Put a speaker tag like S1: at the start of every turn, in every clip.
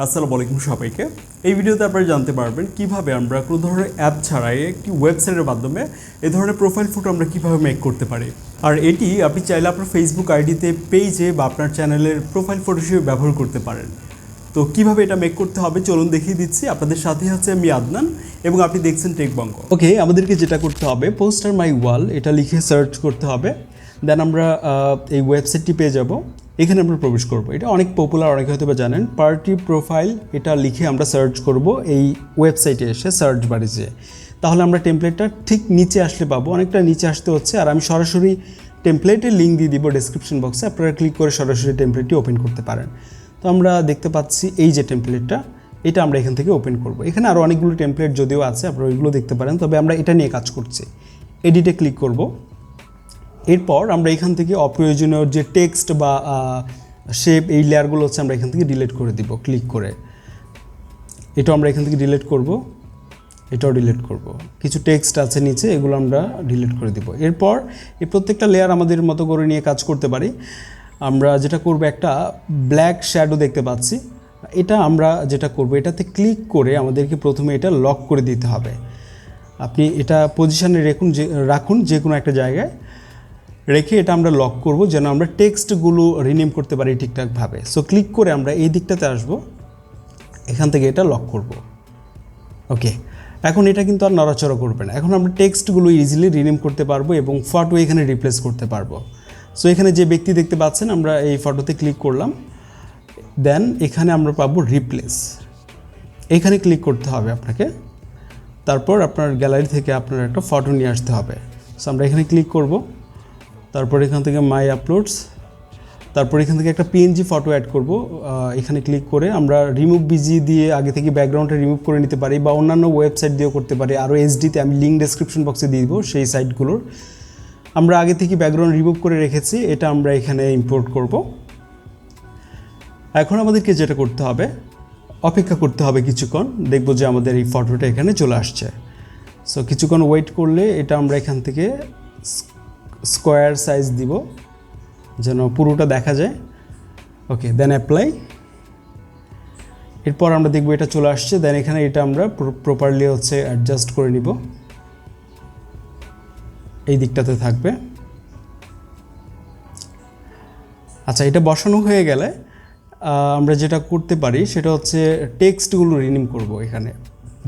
S1: আসসালামু আলাইকুম সবাইকে। এই ভিডিওতে আপনারা জানতে পারবেন কীভাবে আমরা কোনো ধরনের অ্যাপ ছাড়াই একটি ওয়েবসাইটের মাধ্যমে এই ধরনের প্রোফাইল ফটো আমরা কীভাবে মেক করতে পারি। আর এটি আপনি চাইলে আপনার ফেসবুক আইডিতে পেজে বা আপনার চ্যানেলের প্রোফাইল ফটো হিসেবে ব্যবহার করতে পারেন। তো কীভাবে এটা মেক করতে হবে চলুন দেখিয়ে দিচ্ছি। আপনাদের সাথে হচ্ছে আমি আদনান এবং আপনি দেখছেন টেকবঙ্গ। ওকে, আমাদেরকে যেটা করতে হবে, পোস্টার মাই ওয়াল, এটা লিখে সার্চ করতে হবে। দেন আমরা এই ওয়েবসাইটটি পেয়ে যাব। এখানে আমরা প্রবেশ করব। এটা অনেক পপুলার অনেকে হয়তো বা জানেন। পার্টি প্রোফাইল এটা লিখে আমরা সার্চ করব এই ওয়েবসাইটে এসে সার্চ বারে তাহলে আমরা টেমপ্লেটটা ঠিক নিচে আসলে পাবো। অনেকটা নিচে আসতে হচ্ছে। আর আমি সরাসরি টেমপ্লেটের লিঙ্ক দিয়ে দিব ডেসক্রিপশন বক্সে আপনারা ক্লিক করে সরাসরি টেমপ্লেটটি ওপেন করতে পারেন। তো আমরা দেখতে পাচ্ছি এই যে টেমপ্লেটটা এটা আমরা এখান থেকে ওপেন করব। এখানে আরও অনেকগুলো টেমপ্লেট যদিও আছে, আপনারা ওইগুলো দেখতে পারেন। তবে আমরা এটা নিয়ে কাজ করছি। এডিটে ক্লিক করব। এরপর আমরা এখান থেকে অপ্রয়োজনীয় যে টেক্সট বা শেপ এই লেয়ারগুলো হচ্ছে আমরা এখান থেকে ডিলিট করে দিব ক্লিক করে। এটাও আমরা এখান থেকে ডিলিট করব, এটাও ডিলিট করব। কিছু টেক্সট আছে নিচে, এগুলো আমরা ডিলিট করে দিব। এরপর এই প্রত্যেকটা লেয়ার আমাদের মতো করে নিয়ে কাজ করতে পারি। আমরা যেটা করব, একটা ব্ল্যাক শ্যাডো দেখতে পাচ্ছি। এটা আমরা যেটা করব, এটাতে ক্লিক করে আমাদেরকে প্রথমে এটা লক করে দিতে হবে। আপনি এটা পজিশনে রাখুন, যে রাখুন যে কোনো একটা জায়গায়। রেখে এটা আমরা লক করব যেন আমরা টেক্সটগুলো রিনেম করতে পারি ঠিকঠাকভাবে। সো ক্লিক করে আমরা এই দিকটাতে আসব। এখান থেকে এটা লক করব। ওকে এখন এটা কিন্তু আর নড়াচড়া করবে না। এখন আমরা টেক্সটগুলো ইজিলি রিনেম করতে পারব এবং ফটো এখানে রিপ্লেস করতে পারব। সো এখানে যে ব্যক্তি দেখতে পাচ্ছেন, আমরা এই ফটোতে ক্লিক করলাম। দেন এখানে আমরা পাবো রিপ্লেস এখানে ক্লিক করতে হবে আপনাকে। তারপর আপনার গ্যালারি থেকে আপনার একটা ফটো নিয়ে আসতে হবে। সো আমরা এখানে ক্লিক করব। তারপর এখান থেকে মাই আপলোডস তারপর এখান থেকে একটা পিএনজি ফটো অ্যাড করব। এখানে ক্লিক করে আমরা রিমুভ বিজি দিয়ে আগে থেকে ব্যাকগ্রাউন্ডটা রিমুভ করে নিতে পারি বা অন্যান্য ওয়েবসাইট দিয়েও করতে পারি। আরও এইচডিতে আমি লিঙ্ক ডেসক্রিপশন বক্সে দিয়ে দিব সেই সাইটগুলোর আমরা আগে থেকে ব্যাকগ্রাউন্ড রিমুভ করে রেখেছি, এটা আমরা এখানে ইম্পোর্ট করব। এখন আমাদেরকে যেটা করতে হবে, অপেক্ষা করতে হবে কিছুক্ষণ, দেখব যে আমাদের এই ফটোটা এখানে চলে আসছে। সো কিছুক্ষণ ওয়েট করলে এটা আমরা এখান থেকে স্কোয়ার সাইজ দিব, যেন পুরোটা দেখা যায়। ওকে দেন অ্যাপ্লাই এরপর আমরা দেখব এটা চলে আসছে দেন এখানে এটা আমরা প্রপারলি হচ্ছে অ্যাডজাস্ট করে নিব। এই দিকটাতে থাকবে। আচ্ছা এটা বসানো হয়ে গেলে আমরা যেটা করতে পারি সেটা হচ্ছে টেক্সটগুলো রিনিম করব এখানে।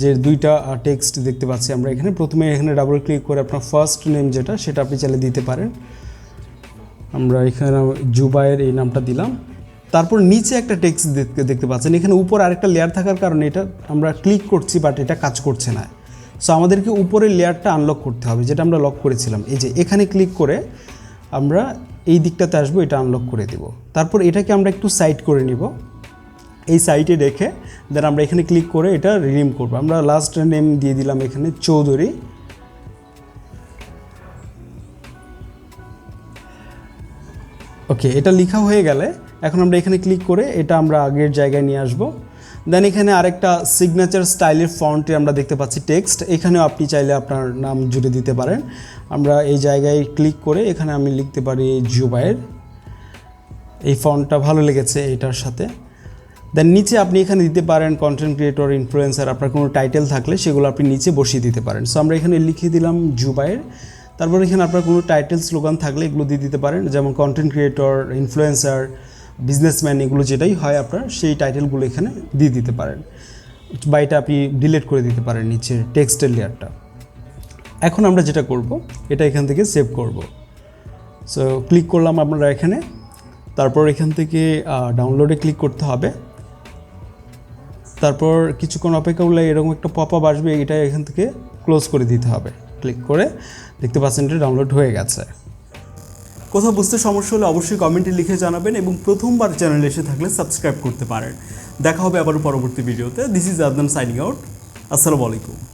S1: যে দুইটা টেক্সট দেখতে পাচ্ছি আমরা এখানে। প্রথমে এখানে ডাবল ক্লিক করে আপনার ফার্স্ট নেম যেটা, সেটা আপনি চাইলে দিতে পারেন। আমরা এখানে জুবাইয়ের এই নামটা দিলাম। তারপর নিচে একটা টেক্সট দেখতে দেখতে পাচ্ছেন। এখানে উপর আরেকটা লেয়ার থাকার কারণে এটা আমরা ক্লিক করছি বাট এটা কাজ করছে না। সো আমাদেরকে উপরের লেয়ারটা আনলক করতে হবে, যেটা আমরা লক করেছিলাম। এই যে, এখানে ক্লিক করে আমরা এই দিকটাতে আসব, এটা আনলক করে দেব। তারপর এটাকে আমরা একটু সাইড করে নিব। এই সাইটে রেখে দেন আমরা এখানে ক্লিক করে এটা রিডিম করব। আমরা লাস্ট নেম দিয়ে দিলাম এখানে চৌধুরী। ওকে এটা লেখা হয়ে গেলে এখন আমরা এখানে ক্লিক করে এটা আমরা আগের জায়গায় নিয়ে আসব। দেন এখানে আরেকটা সিগনেচার স্টাইলের ফন্টে আমরা দেখতে পাচ্ছি টেক্সট এখানেও আপনি চাইলে আপনার নাম জুড়ে দিতে পারেন। আমরা এই জায়গায় ক্লিক করে এখানে আমি লিখতে পারি জুবাইয়ের এই ফন্টটা ভালো লেগেছে এটার সাথে। দেন নিচে আপনি এখানে দিতে পারেন কন্টেন্ট ক্রিয়েটর ইনফ্লুয়েন্সার আপনার কোনো টাইটেল থাকলে সেগুলো আপনি নিচে বসিয়ে দিতে পারেন। সো আমরা এখানে লিখে দিলাম জুবাইয়ের তারপর এখানে আপনার কোনো টাইটেল স্লোগান থাকলে এগুলো দিয়ে দিতে পারেন। যেমন কন্টেন্ট ক্রিয়েটর ইনফ্লুয়েন্সার বিজনেসম্যান এগুলো যেটাই হয় আপনার, সেই টাইটেলগুলো এখানে দিয়ে দিতে পারেন। বা এটা আপনি ডিলিট করে দিতে পারেন নিচের টেক্সটের লেয়ারটা এখন আমরা যেটা করব, এটা এখান থেকে সেভ করব। সো ক্লিক করলাম আপনারা এখানে। তারপর এখান থেকে ডাউনলোডে ক্লিক করতে হবে। তারপর কিছুক্ষণ অপেক্ষা করলে এরকম একটা পপ আপ আসবে এটা এখান থেকে ক্লোজ করে দিতে হবে। ক্লিক করে দেখতে পাচ্ছেন এটা ডাউনলোড হয়ে গেছে। কোথাও বুঝতে সমস্যা হলে অবশ্যই কমেন্টে লিখে জানাবেন এবং প্রথমবার চ্যানেলে এসে থাকলে সাবস্ক্রাইব করতে পারেন। দেখা হবে আবার পরবর্তী ভিডিওতে this is Adnan signing out আসসালামু আলাইকুম